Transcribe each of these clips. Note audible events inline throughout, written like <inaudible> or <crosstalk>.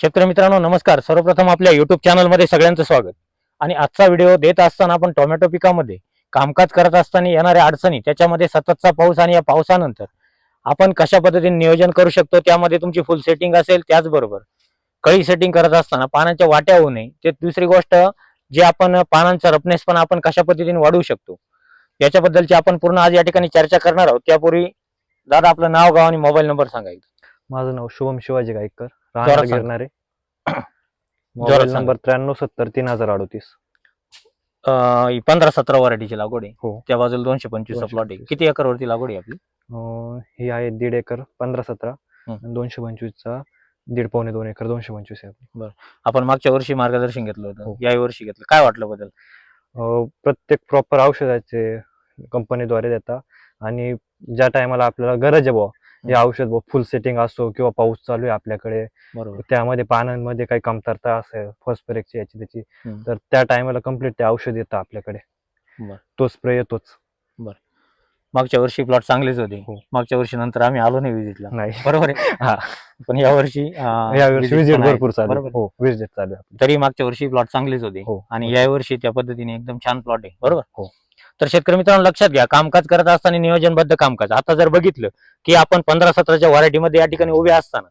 शेतकरी मित्रांनो नमस्कार. सर्वप्रथम आपल्या युट्यूब चॅनलमध्ये सगळ्यांचं स्वागत. आणि आजचा व्हिडिओ देत असताना आपण टोमॅटो पिकामध्ये कामकाज करत असताना येणाऱ्या अडचणी त्याच्यामध्ये सततचा पाऊस आणि या पावसानंतर आपण कशा पद्धतीने नियोजन करू शकतो त्यामध्ये तुमची फुल सेटिंग असेल त्याचबरोबर कळी सेटिंग करत असताना पानांच्या वाट्या होऊ नये ते दुसरी गोष्ट जे आपण पानांचा रपनेस पण आपण कशा पद्धतीने वाढवू शकतो याच्याबद्दलची आपण पूर्ण आज या ठिकाणी चर्चा करणार आहोत. त्यापूर्वी दादा आपलं नाव गाव आणि मोबाईल नंबर सांगायचं माझं नाव शुभम शिवाजी गायकर जोरात राहणार सांग. गिरणारे <clears throat> जोरात मोबाईल सांग. नंबर त्र्याण्णव सत्तर तीन हजार अडोतीस पंधरा सतरा वराठीची लागवड आहे हो त्या बाजूला दोनशे पंचवीस दोनशे प्लॉट आहे पंचवीस. किती एकरवरती लागवड आहे आपली अं, ही आहे दीड एकर पंधरा सतरा हं. आणि दोनशे पंचवीसचा दीड पावणे दोन एकर दोनशे पंचवीस आहे आपली. आपण मागच्या वर्षी मार्गदर्शन घेतलं होतं हो. या वर्षी घेतलं काय वाटलं बदल अं, प्रत्येक प्रॉपर औषधाचे कंपनीद्वारे देता आणि ज्या टायमाला आपल्याला गरज आहे बुवा हे औषध फुल सेटिंग असो किंवा पाऊस चालू आहे आपल्याकडे बरोबर त्यामध्ये पानांमध्ये काही कमतरता असेल फॉस्फरसची याची त्याची. तर त्या टायमाला कंप्लीट ते औषध येतं आपल्याकडे बरं. तो स्प्रे येतोच मागच्या वर्षी प्लॉट चांगलेच होते हो. मागच्या वर्षी नंतर आम्ही आलो नाही विजिटला नाही बरोबर आहे. <laughs> पण या वर्षी विजिट. भरपूर चालू बरोबर आहे. हो विजिट चालू. तरी मागच्या वर्षी प्लॉट चांगलेच होते हो आणि या वर्षी त्या पद्धतीने एकदम छान प्लॉट आहे बरोबर हो. तर शेतकरी मित्रांनो लक्षात घ्या कामकाज करत असताना नियोजनबद्ध कामकाज. आता जर बघितलं की आपण पंधरा सतराच्या व्हरायटीमध्ये या ठिकाणी उभे असताना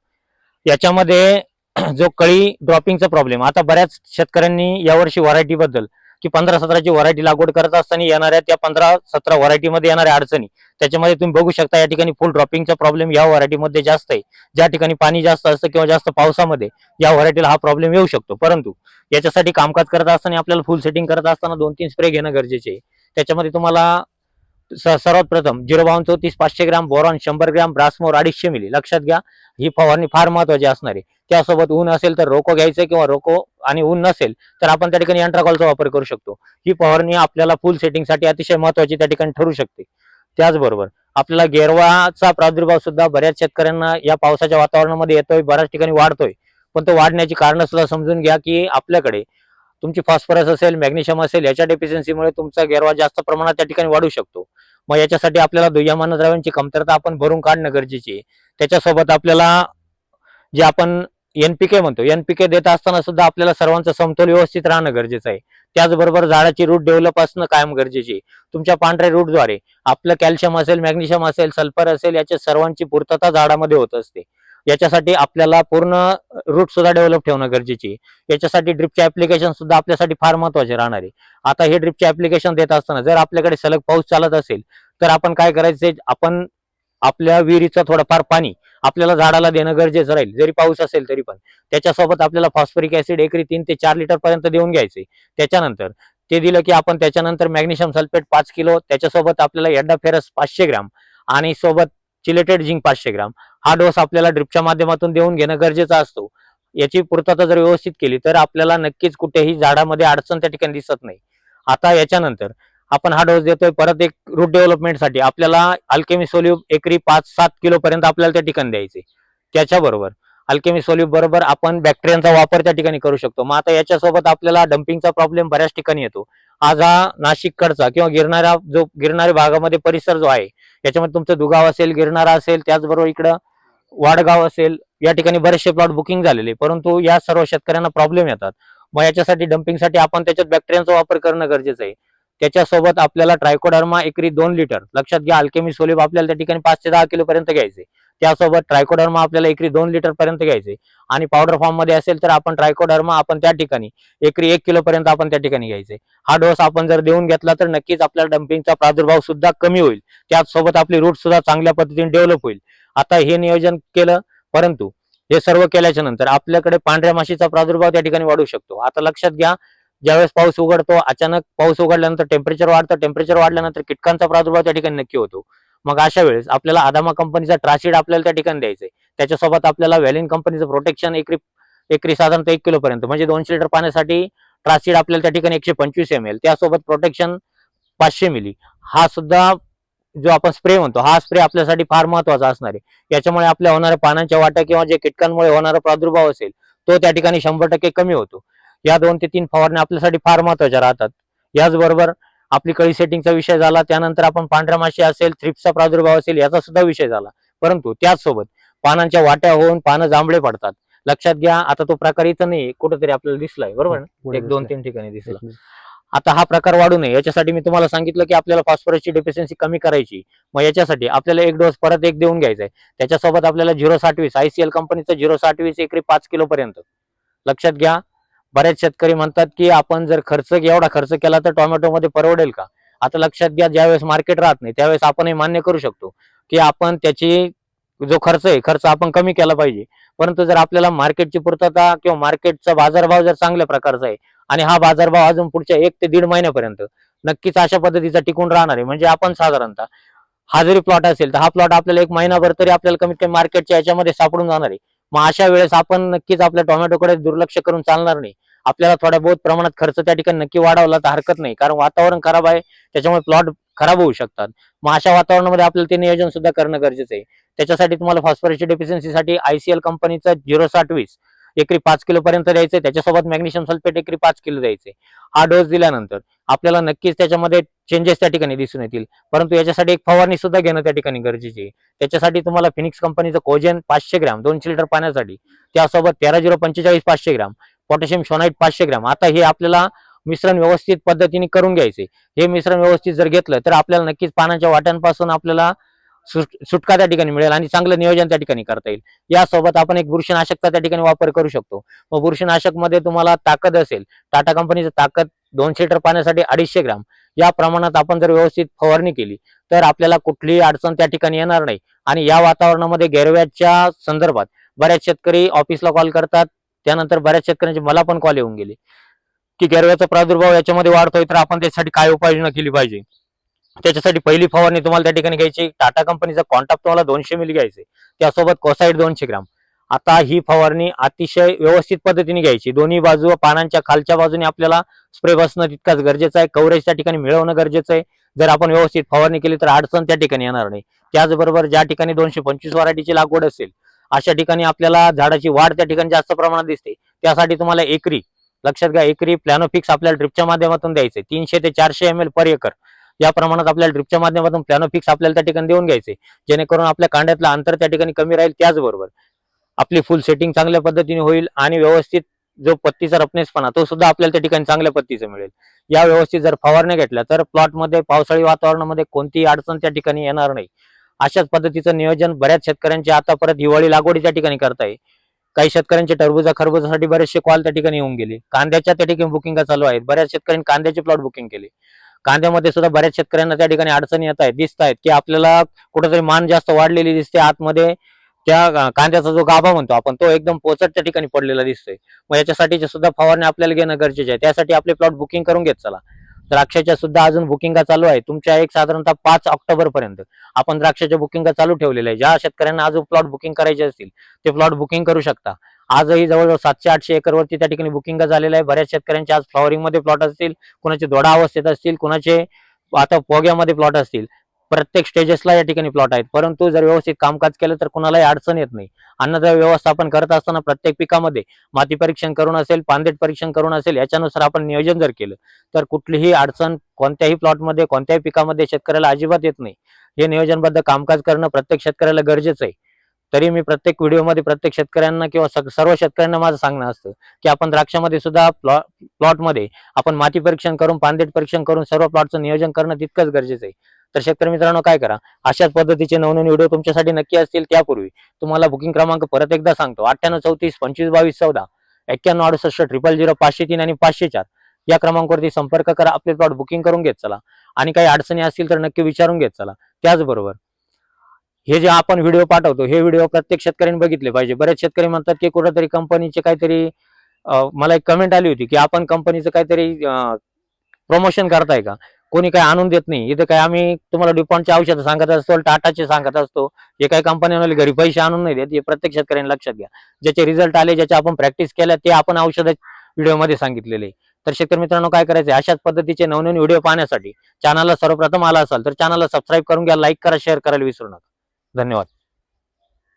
याच्यामध्ये <clears throat> जो कळी ड्रॉपिंगचा प्रॉब्लेम आता बऱ्याच शेतकऱ्यांनी यावर्षी व्हरायटी बद्दल की पंधरा सतराची व्हरायटी लागवड करत असताना येणाऱ्या त्या पंधरा सतरा व्हरायटीमध्ये येणाऱ्या अडचणी त्याच्यामध्ये तुम्ही बघू शकता या ठिकाणी फुल ड्रॉपिंगचा प्रॉब्लेम या व्हरायटीमध्ये जास्त आहे. ज्या ठिकाणी पाणी जास्त असतं किंवा जास्त पावसामध्ये या व्हरायटीला हा प्रॉब्लेम येऊ शकतो. परंतु याच्यासाठी कामकाज करत असताना आपल्याला फुल सेटिंग करत असताना दोन तीन स्प्रे घेणं गरजेचे आहे. त्याच्यामध्ये तुम्हाला सर्वात प्रथम झिरो बावन चौतीस पाचशे ग्राम बोरॉन शंभर ग्राम ब्रासमोर अडीचशे मिली. लक्षात घ्या ही फवारणी फार महत्वाची असणार आहे. त्यासोबत ऊन असेल तर रोको घ्यायचं किंवा रोको आणि ऊन नसेल तर आपण त्या ठिकाणी अँट्राकॉलचा वापर करू शकतो. ही फवारणी आपल्याला फुल सेटिंगसाठी अतिशय महत्वाची त्या ठिकाणी ठरू शकते. त्याचबरोबर आपल्याला गेरवाचा प्रादुर्भाव सुद्धा बऱ्याच शेतकऱ्यांना या पावसाच्या वातावरणामध्ये येतोय बऱ्याच ठिकाणी वाढतोय. पण तो वाढण्याची कारणं सुद्धा समजून घ्या की आपल्याकडे तुमची फॉस्फरस असेल मॅग्नेशियम असेल याच्या डेफिशियन्सीमुळे तुमचा गेरवा जास्त प्रमाणात त्या ठिकाणी वाढू शकतो. मग याच्यासाठी आपल्याला दुय्यमान द्रव्यांची कमतरता आपण भरून काढणं गरजेची आहे. त्याच्यासोबत आपल्याला जे आपण एनपीके म्हणतो एनपीके देत असताना सुद्धा आपल्याला सर्वांचा समतोल व्यवस्थित राहणं गरजेचं आहे. त्याचबरोबर झाडाची रूट डेव्हलप असणं कायम गरजेची तुमच्या पांढऱ्या रूटद्वारे आपलं कॅल्शियम असेल मॅग्नेशियम असेल सल्फर असेल याच्या सर्वांची पूर्तता झाडामध्ये होत असते. याच्यासाठी आपल्याला पूर्ण रूट सुद्धा डेव्हलप ठेवणं गरजेची याच्यासाठी ड्रिपचे ऍप्लिकेशन सुद्धा आपल्यासाठी फार महत्त्वाचे राहणार आहे. आता हे ड्रिपचे ऍप्लिकेशन देत असताना जर आपल्याकडे सलग पाऊस चालत असेल तर आपण काय करायचे? आपण आपल्या विहिरीचं थोडंफार पाणी आपल्याला झाडाला देणं गरजेचं राहील. जरी पाऊस असेल तरी पण. त्याच्यासोबत आपल्याला फॉस्फरिक ऍसिड एकरी तीन ते चार लिटर पर्यंत देऊन घ्यायचे. त्याच्यानंतर ते दिलं की आपण त्याच्यानंतर मॅग्नेशियम सल्फेट पाच किलो त्याच्यासोबत आपल्याला एड्डा फेरस पाचशे ग्राम आणि सोबत चिलेटेड झिंक पाचशे ग्राम. हा डोस आपल्याला ड्रिपच्या माध्यमातून देऊन घेणं गरजेचं असतो. याची पूर्तता जर व्यवस्थित केली तर आपल्याला नक्कीच कुठेही झाडामध्ये अडचण त्या ठिकाणी दिसत नाही. आता याच्यानंतर आपण हा डोस देतोय परत एक रूट डेव्हलपमेंटसाठी आपल्याला अल्केमी सोल्यूब एकरी पाच सात किलो पर्यंत आपल्याला त्या ठिकाणी द्यायचे त्याच्याबरोबर अल्केमी सोल्यूब बरोबर आपण बॅक्टेरियांचा वापर त्या ठिकाणी करू शकतो. मग आता याच्यासोबत आपल्याला डम्पिंगचा प्रॉब्लेम बऱ्याच ठिकाणी येतो. आज हा नाशिककडचा किंवा गिरणारा जो गिरणाऱ्या भागामध्ये परिसर जो आहे याच्यामध्ये तुमचं दुगाव असेल गिरणारा असेल त्याचबरोबर इकडं वाडगाव असेल या ठिकाणी बरेचसे प्लॉट बुकिंग झालेले. परंतु या सर्व शेतकऱ्यांना प्रॉब्लेम येतात. मग याच्यासाठी डम्पिंगसाठी आपण त्याच्यात बॅक्टेरियांचा वापर करणं गरजेचं आहे. त्याच्यासोबत आपल्याला ट्रायकोडर्मा एकरी दोन लिटर लक्षात घ्या अल्केमी सोलिब आपल्याला त्या ठिकाणी पाच ते दहा किलो पर्यंत घ्यायचे. त्यासोबत ट्रायकोडर्मा आपल्याला एकरी दोन लिटर पर्यंत घ्यायचे. आणि पावडर फॉर्ममध्ये असेल तर आपण ट्रायकोडर्मा आपण त्या ठिकाणी एकरी एक किलो पर्यंत आपण त्या ठिकाणी घ्यायचे. हा डोस आपण जर देऊन घेतला तर नक्कीच आपल्याला डम्पिंगचा प्रादुर्भाव सुद्धा कमी होईल. त्याचसोबत आपली रूट सुद्धा चांगल्या पद्धतीने डेव्हलप होईल. आता हे नियोजन केलं परंतु हे सर्व केल्याच्यानंतर आपल्याकडे पांढऱ्या माशीचा प्रादुर्भाव त्या ठिकाणी वाढू शकतो. आता लक्षात घ्या ज्यावेळेस पाऊस उघडतो अचानक पाऊस उघडल्यानंतर टेम्परेचर वाढतं टेम्परेचर वाढल्यानंतर कीटकांचा प्रादुर्भाव त्या ठिकाणी नक्की होतो. मग अशा वेळेस आपल्याला आदामा कंपनीचा ट्रासिड आपल्याला त्या ठिकाणी द्यायचं आहे त्याच्यासोबत आपल्याला व्हॅलिन कंपनीचं प्रोटेक्शन एकरी एकरी साधारणतः एक किलो पर्यंत म्हणजे दोनशे लिटर पाण्यासाठी ट्रासीड आपल्याला त्या ठिकाणी एकशे पंचवीस एम एल त्यासोबत प्रोटेक्शन पाचशे मिली हा सुद्धा जो आपण स्प्रे म्हणतो हा स्प्रे आपल्यासाठी फार महत्त्वाचा असणार आहे. याच्यामुळे आपल्या होणाऱ्या पानांच्या वाट्या किंवा जे कीटकांमुळे होणारा प्रादुर्भाव असेल तो त्या ठिकाणी शंभर टक्के कमी होतो. या दोन ते तीन फवारण्या आपल्यासाठी फार महत्त्वाच्या राहतात. याचबरोबर आपली कळी सेटिंगचा विषय झाला त्यानंतर आपण पांढऱ्या माशी असेल थ्रिप्सचा प्रादुर्भाव असेल याचा सुद्धा विषय झाला. परंतु त्याचसोबत पानांच्या वाट्या होऊन पानं जांभळे पडतात. लक्षात घ्या आता तो प्रकार इथं नाही कुठेतरी आपल्याला दिसलाय बरोबर ना? पुढे एक दोन. तीन ठिकाणी दिसला. आता हा प्रकार वाढू नये याच्यासाठी मी तुम्हाला सांगितलं की आपल्याला फॉस्फरसची डेफिशियन्सी कमी करायची. मग याच्यासाठी आपल्याला एक डोस परत एक देऊन घ्यायचा आहे त्याच्यासोबत आपल्याला झिरो साठ वीस आयसीएल कंपनीचं झिरो साठ वीस एकरी पाच किलो पर्यंत. लक्षात घ्या बरेच शेतकरी म्हणतात की आपण जर खर्च एवढा खर्च केला तर टोमॅटोमध्ये परवडेल का? आता लक्षात घ्या ज्यावेळेस मार्केट राहत नाही त्यावेळेस आपण हे मान्य करू शकतो की आपण त्याची जो खर्च आहे खर्च आपण कमी केला पाहिजे. परंतु जर आपल्याला मार्केटची पूर्तता किंवा मार्केटचा बाजारभाव जर चांगल्या प्रकारचा आहे आणि हा बाजारभाव अजून पुढच्या एक ते दीड महिन्यापर्यंत नक्कीच अशा पद्धतीचा टिकून राहणार आहे. म्हणजे आपण साधारणतः हा जरी प्लॉट असेल तर हा प्लॉट आपल्याला एक महिनाभर तरी आपल्याला कमीत कमी मार्केटच्या याच्यामध्ये सापडून जाणार आहे. मग अशा वेळेस आपण नक्कीच आपल्या टोमॅटोकडे दुर्लक्ष करून चालणार नाही. आपल्याला थोड्या बहुत प्रमाणात खर्च त्या ठिकाणी नक्की वाढवला तर हरकत नाही. कारण वातावरण खराब आहे त्याच्यामुळे प्लॉट खराब होऊ शकतात. मग अशा वातावरणामध्ये आपल्याला ते नियोजन सुद्धा करणं गरजेचं आहे. त्याच्यासाठी तुम्हाला फॉस्फरसची डेफिशियन्सीसाठी आयसीएल कंपनीचा झिरो साठ वीस एकरी पाच किलो पर्यंत द्यायचे त्याच्यासोबत मॅग्नेशियम सल्फेट एकरी पाच किलो द्यायचे हा डोस दिल्यानंतर आपल्याला नक्कीच त्याच्यामध्ये चेंजेस त्या ठिकाणी दिसून येतील. परंतु याच्यासाठी एक फवारणी सुद्धा घेणं त्या ठिकाणी गरजेची आहे. त्याच्यासाठी तुम्हाला फिनिक्स कंपनीचं कोजेन पाचशे ग्रॅम दोनशे लिटर पाण्यासाठी त्यासोबत तेरा झिरो पंचेचाळीस पाचशे ग्रॅम पोटॅशियम शोनाईट पाचशे ग्रॅम. आता हे आपल्याला मिश्रण व्यवस्थित पद्धतीने करून घ्यायचे. हे मिश्रण व्यवस्थित जर घेतलं तर आपल्याला नक्कीच पानाच्या वाट्यांपासून आपल्याला सुट- सुटका त्या ठिकाणी मिळेल आणि चांगलं नियोजन त्या ठिकाणी करता येईल. यासोबत आपण एक बुरशीनाशकचा त्या ठिकाणी वापर करू शकतो. मग बुरशीनाशकमध्ये तुम्हाला ताकद असेल टाटा कंपनीचं ताकद दोनशे लिटर पाण्यासाठी अडीचशे ग्राम. या प्रमाणात आपण जर व्यवस्थित फवारणी केली तर आपल्याला कुठलीही अडचण त्या ठिकाणी येणार नाही. आणि या वातावरणामध्ये गैरव्याजच्या संदर्भात बऱ्याच शेतकरी ऑफिसला कॉल करतात त्यानंतर बऱ्याच शेतकऱ्यांचे मला पण कॉल येऊन गेले की गैरव्याचा प्रादुर्भाव याच्यामध्ये वाढतोय तर आपण त्यासाठी काय उपाययोजना केली पाहिजे? त्याच्यासाठी पहिली फवारणी तुम्हाला त्या ठिकाणी घ्यायची. टाटा कंपनीचा कॉन्टॅक्ट तुम्हाला दोनशे मिली घ्यायचे. त्यासोबत कोसाईड दोनशे ग्राम. आता ही फवारणी अतिशय व्यवस्थित पद्धतीने घ्यायची. दोन्ही बाजू पानांच्या खालच्या बाजूने आपल्याला स्प्रे बसणं तितकाच गरजेचं आहे. कव्हरेज त्या ठिकाणी मिळवणं गरजेचं आहे. जर आपण व्यवस्थित फवारणी केली तर अडचण त्या ठिकाणी येणार नाही. त्याचबरोबर ज्या ठिकाणी दोनशे पंचवीस व्हरायटीची लागवड असेल अशा ठिकाणी आपल्याला झाडाची वाढ त्या ठिकाणी जास्त प्रमाणात दिसते. त्यासाठी तुम्हाला एकरी लक्षात घ्या एकरी प्लॅनोफिक्स आपल्याला ड्रिपच्या माध्यमातून द्यायचे. तीनशे ते चारशे एम एल पर एकर. या प्रमाणात आपल्याला ड्रिपच्या माध्यमातून प्लॅनोफिक्स आपल्याला त्या ठिकाणी देऊन घ्यायचे. जेणेकरून आपल्या कांड्यातलं अंतर त्या ठिकाणी कमी राहील त्याचबरोबर. आपली फुल सेटिंग चांगल्या पद्धतीने होईल आणि व्यवस्थित जो पत्तीचा रफनेसपणा तो सुद्धा आपल्याला त्या ठिकाणी चांगल्या पत्तीचा मिळेल. या व्यवस्थित जर फवारण्या घेतल्या तर प्लॉटमध्ये पावसाळी वातावरणामध्ये कोणतीही अडचण त्या ठिकाणी येणार नाही. अशाच पद्धतीचं नियोजन बऱ्याच शेतकऱ्यांचे आता परत हिवाळी लागवडीच्या ठिकाणी करताय. काही शेतकऱ्यांचे टरबुजा खरबुजासाठी बरेचसे कॉल त्या ठिकाणी येऊन गेले. कांद्याच्या त्या ठिकाणी बुकिंग चालू आहेत. बऱ्याच शेतकऱ्यांनी कांद्याचे प्लॉट बुकिंग केले. कांद्यामध्ये सुद्धा बऱ्याच शेतकऱ्यांना त्या ठिकाणी अडचणी येत आहेत दिसत आहेत की आपल्याला कुठेतरी मान जास्त वाढलेली दिसते. आतमध्ये त्या कांद्याचा जो गाभा म्हणतो आपण तो एकदम पोचट त्या ठिकाणी पडलेला दिसतोय. मग याच्यासाठी सुद्धा फवारणी आपल्याला घेणं गरजेचे आहे. त्यासाठी आपले प्लॉट बुकिंग करून घेत चला. द्राक्षाच्या सुद्धा अजून बुकिंगा चालू आहे. तुमच्या एक साधारणतः पाच ऑक्टोबर पर्यंत आपण द्राक्षाच्या बुकिंगा चालू ठेवलेल्या आहे ज्या शेतकऱ्यांना अजून प्लॉट बुकिंग करायचे असतील ते प्लॉट बुकिंग करू शकता. आजही जवळजवळ सातशे आठशे एकरवरती त्या ठिकाणी बुकिंग झालेलं आहे बऱ्याच शेतकऱ्यांचे आज फ्लॉवरिंगमध्ये प्लॉट असतील कुणाचे दोडा अवस्थेत असतील कुणाचे आता पोग्यामध्ये प्लॉट असतील. प्रत्येक स्टेजेसला या ठिकाणी प्लॉट आहेत. परंतु जर व्यवस्थित कामकाज केलं तर कुणालाही अडचण येत नाही. अन्नद्रव्य व्यवस्थापन करत असताना प्रत्येक पिकामध्ये माती परीक्षण करून असेल पांदेट परीक्षण करून असेल याच्यानुसार आपण नियोजन जर केलं तर कुठलीही अडचण कोणत्याही प्लॉटमध्ये कोणत्याही पिकामध्ये शेतकऱ्याला अजिबात येत नाही. हे नियोजनबद्ध कामकाज करणं प्रत्येक शेतकऱ्याला गरजेचं आहे. तरी मी प्रत्येक व्हिडिओमध्ये प्रत्येक शेतकऱ्यांना किंवा सर्व शेतकऱ्यांना माझं सांगणं असतं की आपण द्राक्षामध्ये सुद्धा प्लॉ प्लॉटमध्ये आपण माती परीक्षण करून पांदेट परीक्षण करून सर्व प्लॉटचं नियोजन करणं तितकंच गरजेचं आहे. तर शेतकरी मित्रांनो काय करा? अशाच पद्धतीचे नवनवीन व्हिडिओ तुमच्यासाठी नक्की असतील त्यापूर्वी तुम्हाला बुकिंग क्रमांक परत एकदा सांगतो. अठ्ठ्याण्णव चौतीस पंचवीस बावीस चौदा एक्क्याण्णव अडुसष्ट ट्रिपल झिरो पाचशे तीन आणि पाचशे चार या क्रमांकावरती संपर्क करा. आपले प्लॉट बुकिंग करून घेत चला. आणि काही अडचणी असतील तर नक्की विचारून घेत चला. त्याचबरोबर हे जे आपण व्हिडिओ पाठवतो हे व्हिडिओ प्रत्येक शेतकऱ्यांनी बघितले पाहिजे. बरेच शेतकरी म्हणतात की कुठेतरी कंपनीचे काहीतरी मला एक कमेंट आली होती की आपण कंपनीचं काहीतरी प्रमोशन करताय का? कोणी काही आणून देत नाही. इथं काय आम्ही तुम्हाला डिपॉनचे औषधं सांगत असतो टाटाचे सांगत असतो. हे काही कंपन्यांवाले घरी पैसे आणून नाही देत. हे प्रत्येक शेतकऱ्यांनी लक्षात घ्या. ज्याचे रिझल्ट आले ज्याचे आपण प्रॅक्टिस केल्या ते आपण औषध व्हिडिओमध्ये सांगितलेले आहे. तर शेतकरी मित्रांनो काय करायचं अशाच पद्धतीचे नवनवीन व्हिडिओ पाहण्यासाठी चॅनलला सर्वप्रथम आला असाल तर चॅनलला सबस्क्राईब करून घ्या लाईक करा शेअर करायला विसरू नका. धन्यवाद.